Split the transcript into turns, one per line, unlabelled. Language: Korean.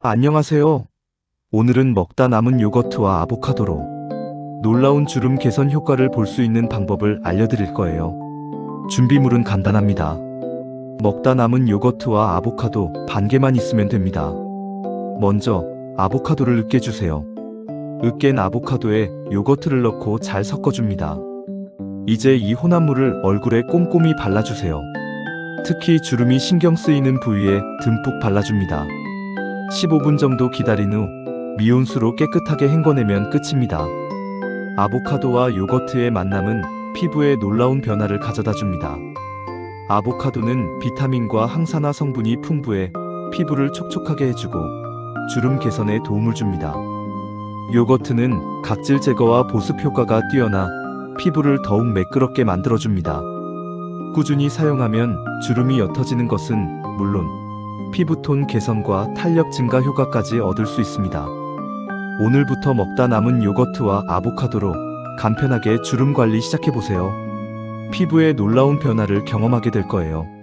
안녕하세요. 오늘은 먹다 남은 요거트와 아보카도로 놀라운 주름 개선 효과를 볼 수 있는 방법을 알려드릴 거예요. 준비물은 간단합니다. 먹다 남은 요거트와 아보카도 반 개만 있으면 됩니다. 먼저 아보카도를 으깨주세요. 으깬 아보카도에 요거트를 넣고 잘 섞어줍니다. 이제 이 혼합물을 얼굴에 꼼꼼히 발라주세요. 특히 주름이 신경 쓰이는 부위에 듬뿍 발라줍니다. 15분 정도 기다린 후 미온수로 깨끗하게 헹궈내면 끝입니다. 아보카도와 요거트의 만남은 피부에 놀라운 변화를 가져다 줍니다. 아보카도는 비타민과 항산화 성분이 풍부해 피부를 촉촉하게 해주고 주름 개선에 도움을 줍니다. 요거트는 각질 제거와 보습 효과가 뛰어나 피부를 더욱 매끄럽게 만들어줍니다. 꾸준히 사용하면 주름이 옅어지는 것은 물론 피부톤 개선과 탄력 증가 효과까지 얻을 수 있습니다. 오늘부터 먹다 남은 요거트와 아보카도로 간편하게 주름 관리 시작해보세요. 피부에 놀라운 변화를 경험하게 될 거예요.